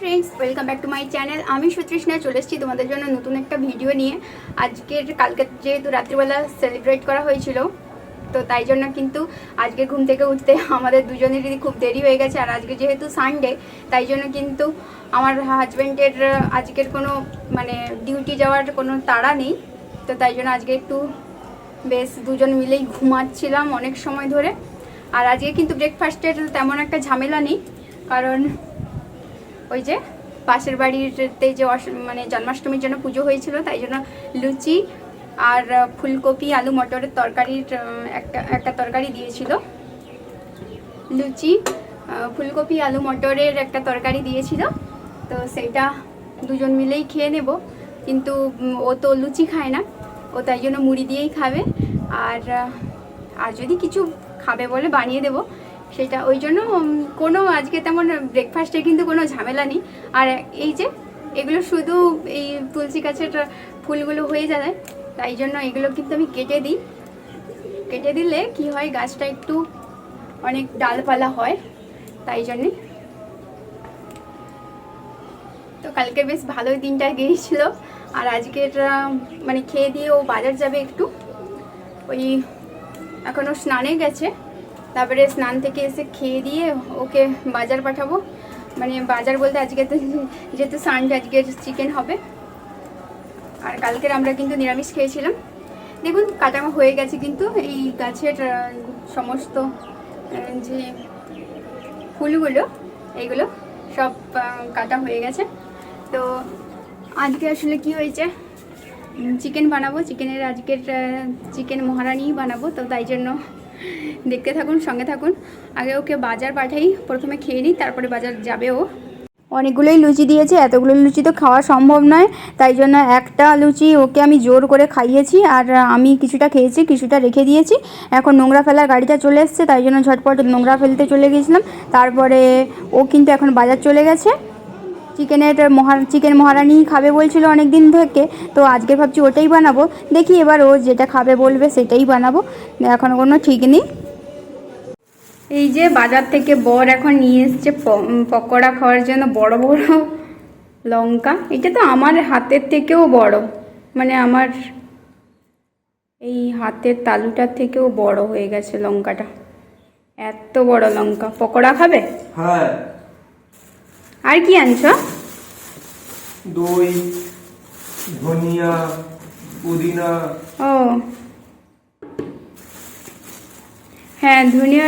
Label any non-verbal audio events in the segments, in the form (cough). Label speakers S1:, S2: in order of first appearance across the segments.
S1: Friends welcome back to my channel আমি সুতৃষ্ণা, চলে এসেছি তোমাদের জন্য নতুন একটা ভিডিও নিয়ে। আজকের, কালকে যেহেতু রাত্রিবেলা সেলিব্রেট করা হয়েছিল, তো তাই জন্য কিন্তু আজকে ঘুম থেকে উঠতে আমাদের দুজনেরই খুব দেরি হয়ে গেছে। আর আজকে যেহেতু সানডে তাই জন্য কিন্তু আমার হাজব্যান্ডের আজকের কোনো মানে ডিউটি যাওয়ার কোনো তাড়া নেই। তো তাই জন্য আজকে একটু বেশ দুজন মিলেই ঘুমাচ্ছিলাম অনেক সময় ধরে। আর আজকে কিন্তু ব্রেকফাস্টের তেমন একটা ঝামেলা নেই, কারণ ওই যে পাশের বাড়িতে যে মানে জন্মাষ্টমীর জন্য পুজো হয়েছিল, তাই জন্য লুচি আর ফুলকপি, আলু মটরের তরকারির একটা একটা তরকারি দিয়েছিল। লুচি ফুলকপি, আলু মটরের একটা তরকারি দিয়েছিল। তো সেটা দুজন মিলেই খেয়ে নেব। কিন্তু ও তো লুচি খায় না। ও তাই জন্য মুড়ি দিয়েই খাবে। আর আর যদি কিছু খাবে বলে বানিয়ে দেবো। সেটা, ওই জন্য কোনো আজকে তেমন ব্রেকফাস্টে কিন্তু কোনো ঝামেলা নেই। আর এই যে, এগুলো শুধু এই তুলসী গাছের ফুলগুলো হয়ে যায়, তাই জন্য এগুলো কিন্তু আমি কেটে দিই। কেটে দিলে কি হয়, গাছটা একটু অনেক ডালপালা হয়, তাই জন্যে। তো কালকে বেশ ভালোই দিনটা গিয়েছিল, আর আজকের মানে খেয়ে দিয়ে ও বাজার যাবে একটু। ওই এখনও স্নানে গেছে। তারপরে স্নান থেকে এসে খেয়ে দিয়ে ওকে বাজার পাঠাবো। মানে বাজার বলতে আজকে তো যেহেতু সানডে আজকে চিকেন হবে। আর কালকের আমরা কিন্তু নিরামিষ খেয়েছিলাম। দেখুন কাটামা হয়ে গেছে কিন্তু এই গাছের সমস্ত যে ফুলগুলো, এইগুলো সব কাটা হয়ে গেছে। তো আজকে আসলে কি হয়েছে? চিকেন বানাবো। চিকেনের আজকের চিকেন মহারানিই বানাবো। তো তাই জন্য দেখতে থাকুন, সঙ্গে থাকুন। আগে ওকে বাজার পাঠাই, প্রথমে খেয়ে নিই, তারপরে বাজার যাবে ও। অনেকগুলোই লুচি দিয়েছে, এতগুলো লুচি তো খাওয়া সম্ভব নয়, তাই জন্য একটা লুচি ওকে আমি জোর করে খাইয়েছি, আর আমি কিছুটা খেয়েছি, কিছুটা রেখে দিয়েছি। এখন নোংরা ফেলার গাড়িটা চলে এসছে, তাই জন্য ঝটপট নোংরা ফেলতে চলে গেছিলাম। তারপরে ও কিন্তু এখন বাজার চলে গেছে। চিকেনের মহা চিকেন মহারানি খাবে বলছিল অনেক দিন থেকে তো আজকে ভাবছি ওটাই বানাবো। দেখি এবার ও যেটা খাবে বলবে সেটাই বানাবো। এখনও কোনো ঠিক নেই। এই যে বাজার থেকে বর এখন নিয়ে এসছে প- পকোড়া খাওয়ার জন্য বড় বড় লঙ্কা। এটা তো আমার হাতের থেকেও বড়। মানে আমার এই হাতের তালুটার থেকেও বড় হয়ে গেছে লঙ্কাটা। এত বড় লঙ্কা। পকোড়া খাবে?
S2: হ্যাঁ।
S1: আর কি আনছো?
S2: দই ধনিয়া পুদিনা।
S1: ও। হ্যাঁ ধনিয়া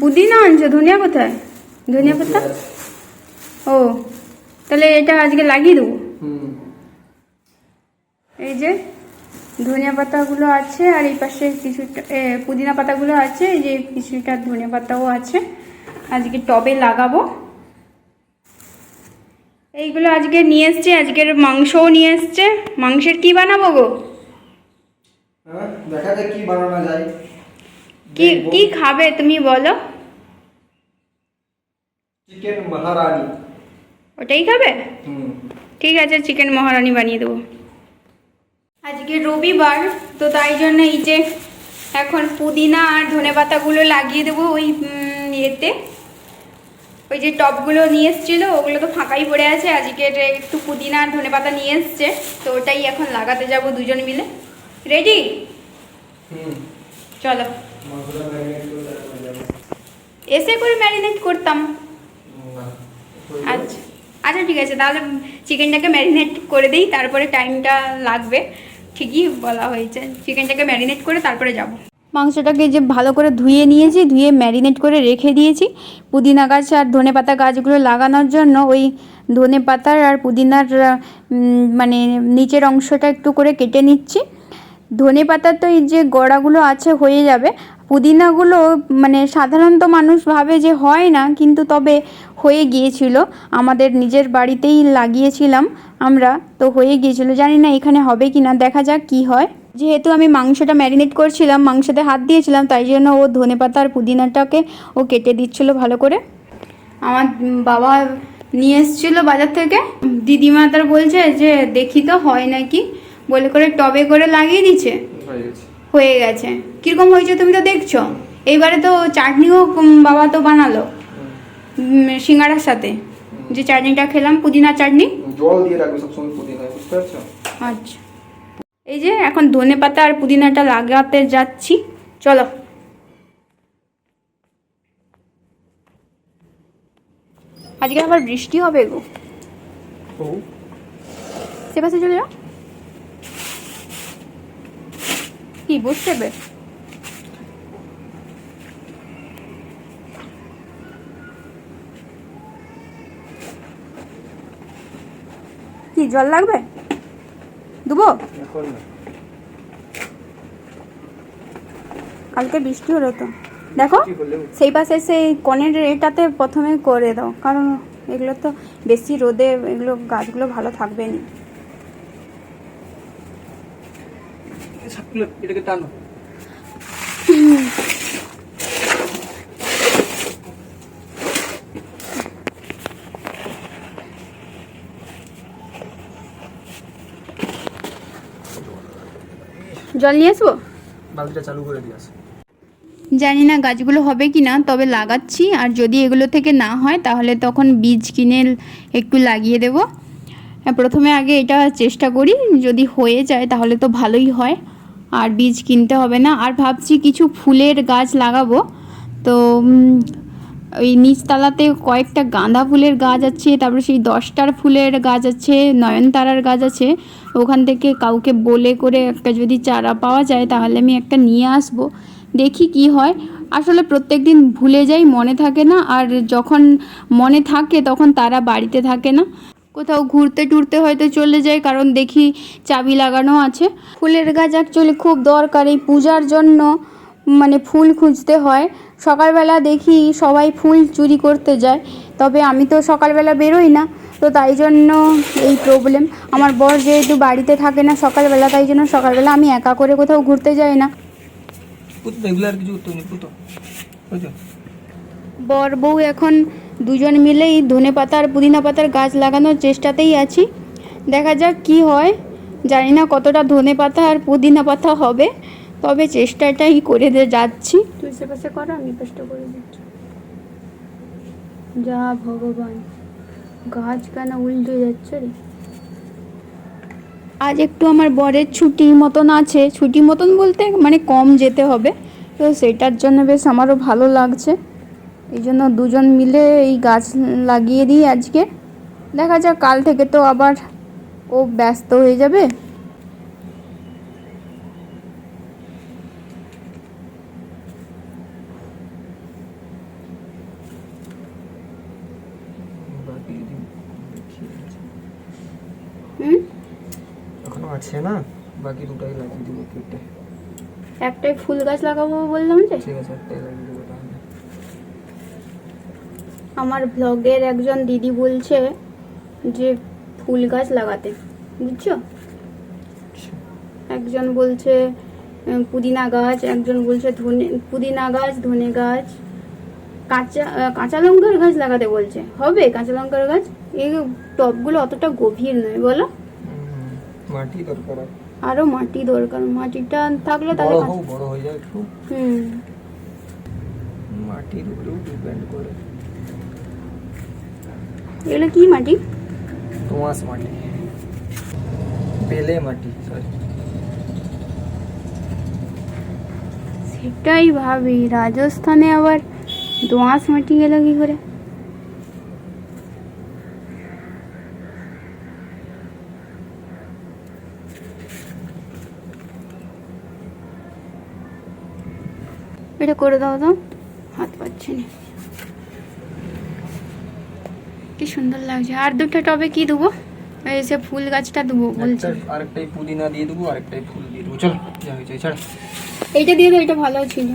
S1: পুদিনা আনছো? ধনিয়া কোথায়? ধনিয়া পাতা? ও তাহলে এটা আজকে লাগিয়ে দেবো? এই যে ধনিয়া পাতাগুলো আছে আর এই পাশে কিছুটা এ, পুদিনা পাতাগুলো আছে এই যে কিছুটা ধনিয়া পাতাও আছে। আজকে টবে লাগাবো। এইগুলো আজকে নিয়ে এসছে আজকের মাংসও নিয়ে এসছে। মাংসের কি বানাবো গো?
S2: হ্যাঁ দেখা যাক কি বানানো যায়।
S1: কি কি খাবে তুমি বলো।
S2: চিকেন মহারানি।
S1: ওটাই খাবে? ঠিক আছে চিকেন মহারানি বানিয়ে দেবো। আজকে রবিবার তো তাই জন্য এই যে এখন পুদিনা আর ধনে পাতাগুলো লাগিয়ে দেবো ওই ইয়েতে। ওই যে টপগুলো নিয়ে এসেছিল ওগুলো তো ফাঁকাই পড়ে আছে আজকে একটু পুদিনা আর ধনে পাতা নিয়ে এসছে তো ওটাই এখন লাগাতে যাব দুজন মিলে। রেডি
S2: হুম।
S1: চলো। এসে করে ম্যারিনেট করতাম। আচ্ছা আচ্ছা ঠিক আছে তাহলে চিকেনটাকে ম্যারিনেট করে দিই তারপরে টাইমটা লাগবে। ঠিকই বলা হয়েছে চিকেনটাকে ম্যারিনেট করে তারপরে যাব। মাংসটাকে যে ভালো করে ধুয়ে নিয়েছি, ধুয়ে ম্যারিনেট করে রেখে দিয়েছি। পুদিনা গাছ আর ধনে পাতা গাছগুলো লাগানোর জন্য ওই ধনে পাতার আর পুদিনার মানে নিচের অংশটা একটু করে কেটে নিচ্ছি। ধনে পাতার তো এই যে গড়াগুলো আছে হয়ে যাবে। পুদিনাগুলো মানে সাধারণত মানুষ ভাবে যে হয় না, কিন্তু তবে হয়ে গিয়েছিল। আমাদের নিজের বাড়িতেই লাগিয়েছিলাম আমরা, তো হয়ে গিয়েছিল। জানি না এখানে হবে কি না দেখা যাক কি হয়। যেহেতু আমি মাংসটা ম্যারিনেট করছিলাম মাংসতে হাত দিয়েছিলাম তাই জন্য ও ধনে পাতা আর পুদিনাটাকে ও কেটে দিচ্ছিল ভালো করে। আমার বাবা নিয়ে এসেছিল বাজার থেকে। দিদিমা তার বলছে যে দেখি তো হয় নাকি? বলে করে টবে করে লাগিয়ে দিচ্ছে
S2: হয়ে গেছে।
S1: কীরকম হয়েছে তুমি তো দেখছ? এইবারে তো চাটনিও বাবা তো বানালো সিঙ্গাড়ার সাথে। যে চাটনিটা খেলাম পুদিনা চাটনি।
S2: জল দিয়ে রাখবে সবসময় পুদিনায় বুঝতে পারছ?
S1: আচ্ছা। এই যে এখন ধনে পাতা আর পুদিনাটা লাগাতে যাচ্ছি। চলো। আজকে আবার বৃষ্টি হবে গো। সে পাশে চলে যাও। কি বসতে হবে কি জল লাগবে? দেবো কালকে বৃষ্টি হলো তো। দেখো সেই পাশে সেই কনের এটাতে প্রথমে করে দাও কারণ এগুলো তো বেশি রোদে এগুলো গাছগুলো ভালো থাকবে না।
S2: এটাকে টানো। (laughs)
S1: জল নিয়ে আসব?
S2: বালতিটা চালু করে দিয়ে আসো।
S1: জানি না গাছগুলো হবে কি না তবে লাগাচ্ছি আর যদি এগুলো থেকে না হয় তাহলে তখন বীজ কিনে একটু লাগিয়ে দেব। প্রথমে আগে এটা চেষ্টা করি যদি হয়ে যায় তাহলে তো ভালোই হয় আর বীজ কিনতে হবে না। আর ভাবছি কিছু ফুলের গাছ লাগাবো তো ওই নিচতলাতে কয়েকটা গাঁদা ফুলের গাছ আছে, তারপরে সেই দশটার ফুলের গাছ আছে, নয়নতারার গাছ আছে। ওখান থেকে কাউকে বলে করে একটা যদি চারা পাওয়া যায়, তাহলে আমি একটা নিয়ে আসব। দেখি কি হয়। আসলে প্রত্যেক দিন ভুলে যাই, মনে থাকে না। আর যখন মনে থাকে, তখন তারা বাড়িতে থাকে না। কোথাও ঘুরতে টুরতে হয়তো চলে যায়, কারণ দেখি চাবি লাগানো আছে। ফুলের গাছ অ্যাকচুয়ালি খুব দরকার এই পূজার জন্য। মানে ফুল খুঁজতে হয়। সকালবেলা দেখি সবাই ফুল চুরি করতে যায়। তবে আমি তো সকালবেলা বেরোই না তো তাই জন্য এই প্রবলেম আমার বর যেহেতু বাড়িতে থাকে না সকালবেলা তাই জন্য সকালবেলা আমি একা করে কোথাও ঘুরতে যাই না। বর বউ এখন দুজন মিলেই ধনে পাতা আর পুদিনা পাতার গাছ লাগানোর চেষ্টাতেই আছি। দেখা যাক কি হয়। জানি না কতটা ধনে পাতা আর পুদিনা পাতা হবে। তবে চেষ্টাটাই করে দিয়ে যাচ্ছি। তুই সে পাশে কর আমি পাশটা করে দিচ্ছি। যা ভগবান গাছ কেন উল্টে যাচ্ছে রে? আজ একটু আমার বরের ছুটি মতন আছে। ছুটি মতন বলতে মানে কম যেতে হবে। তো সেটার জন্য বেশ আমারও ভালো লাগছে। এই জন্য দুজন মিলে এই গাছ লাগিয়ে দিই আজকে। দেখা যাক কাল থেকে তো আবার ও ব্যস্ত হয়ে যাবে
S2: বাকি দিন দেখি আছে।
S1: হুম?
S2: এখনও আছে না? বাকি দুটাই লাগিয়ে দেবো কেটে
S1: একটাই ফুল গাছ লাগাবো বললাম যে?
S2: ঠিক আছে একটাই লাগিয়ে দেবো তাহলে।
S1: আমার ব্লগের একজন দিদি বলছে যে ফুল গাছ লাগাতে বুঝছ? একজন বলছে পুদিনা গাছ। একজন বলছে ধনে পুদিনা গাছ ধনে গাছ। কাঁচা কাঁচা লঙ্কার গাছ লাগাতে বলছে। হবে কাঁচা লঙ্কার গাছ? এই টবগুলো অতটা গভীর নয় বলো।
S2: মাটি দরকার
S1: আরও মাটি দরকার মাটিটা থাকলে তাহলে
S2: বড় হয়ে যায় একটু।
S1: হুম।
S2: মাটির উপরেও ডিপেন্ড করে।
S1: এগুলো কি মাটি?
S2: দোঁয়াশ মাটি। বেলে মাটি সরি
S1: সেটাই ভাবি রাজস্থানে আবার দোঁয়াশ মাটি গেল কি করে? এটা করে দাও তো। হাত পাচ্ছি না। কি সুন্দর লাগছে। আর দুটো টবে কি দেবো? এই সে ফুল গাছটা দেবো বলছি।
S2: আরেকটাই পুদিনা দিয়ে দেবো আরেকটাই ফুল দিয়ে দেবো। চলো যা হয়েছে ছাড়া।
S1: এইটা দিয়ে দাও এটা ভালো ছিল।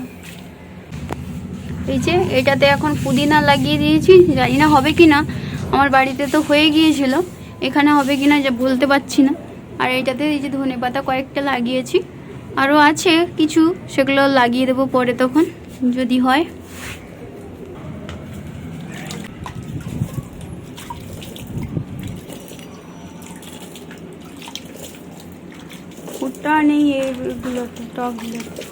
S1: এই যে এটাতে এখন পুদিনা লাগিয়ে দিয়েছি, জানি না হবে কি না আমার বাড়িতে তো হয়ে গিয়েছিল, এখানে হবে কি না যে বলতে পারছি না। আর এইটাতে এই যে ধনে পাতা কয়েকটা লাগিয়েছি আরও আছে কিছু, সেগুলো লাগিয়ে দেবো পরে তখন, যদি হয়। ফুটটা নেই এইগুলোতে টকগুলোতে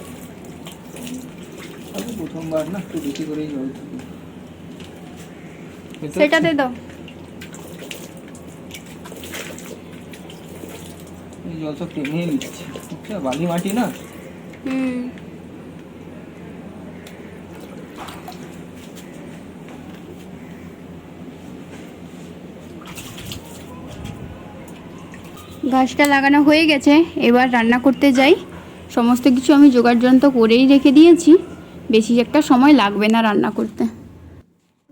S2: প্রথমবার না একটু বেশি করেই জল থাকে
S1: সেটাতে দাও।
S2: এই
S3: জল সব টেনে নিচ্ছে। আচ্ছা, বালি মাটি না?
S1: হুম। ঘাসটা লাগানো হয়ে গেছে এবার রান্না করতে যাই। সমস্ত কিছু আমি জোগাড় যন্ত্র করেই রেখে দিয়েছি। বেশি একটা সময় লাগবে না রান্না করতে।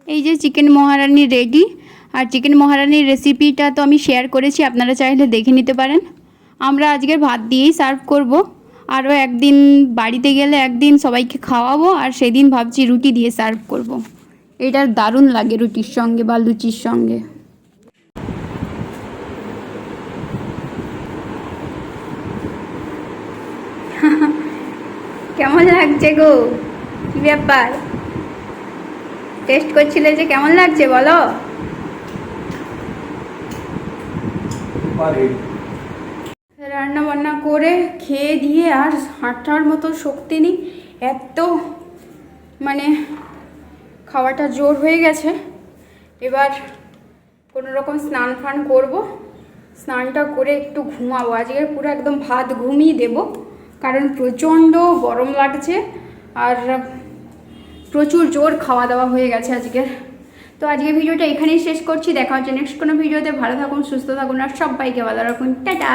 S1: এই যে চিকেন মহারানি রেডি। আর চিকেন মহারানির রেসিপিটা তো আমি শেয়ার করেছি, আপনারা চাইলে দেখে নিতে পারেন। আমরা আজকে ভাত দিয়েই সার্ভ করব। আরও একদিন বাড়িতে গেলে একদিন সবাইকে খাওয়াবো, আর সেদিন ভাবছি রুটি দিয়ে সার্ভ করব। এটার দারুণ লাগে রুটির সঙ্গে বা লুচির সঙ্গে। (laughs) কেমন লাগছে গো? কি ব্যাপার। টেস্ট করছিলে যে কেমন লাগছে বলো? রান্না বান্না করে খেয়ে দিয়ে আর হাঁটার মতো শক্তি নেই। এত মানে খাওয়াটা জোর হয়ে গেছে। এবার কোনো রকম স্নান ফান করব। স্নানটা করে একটু ঘুমাবো। আজকে পুরো একদম ভাত ঘুমিয়ে দেব। কারণ প্রচণ্ড গরম লাগছে। আর প্রচুর জোর খাওয়া দাওয়া হয়ে গেছে আজকের তো আজকে ভিডিওটা এখানেই শেষ করছি। দেখা হচ্ছে নেক্সট কোনো ভিডিওতে। ভালো থাকুন, সুস্থ থাকুন, আর সবাইকে ভালো রাখুন। টাটা!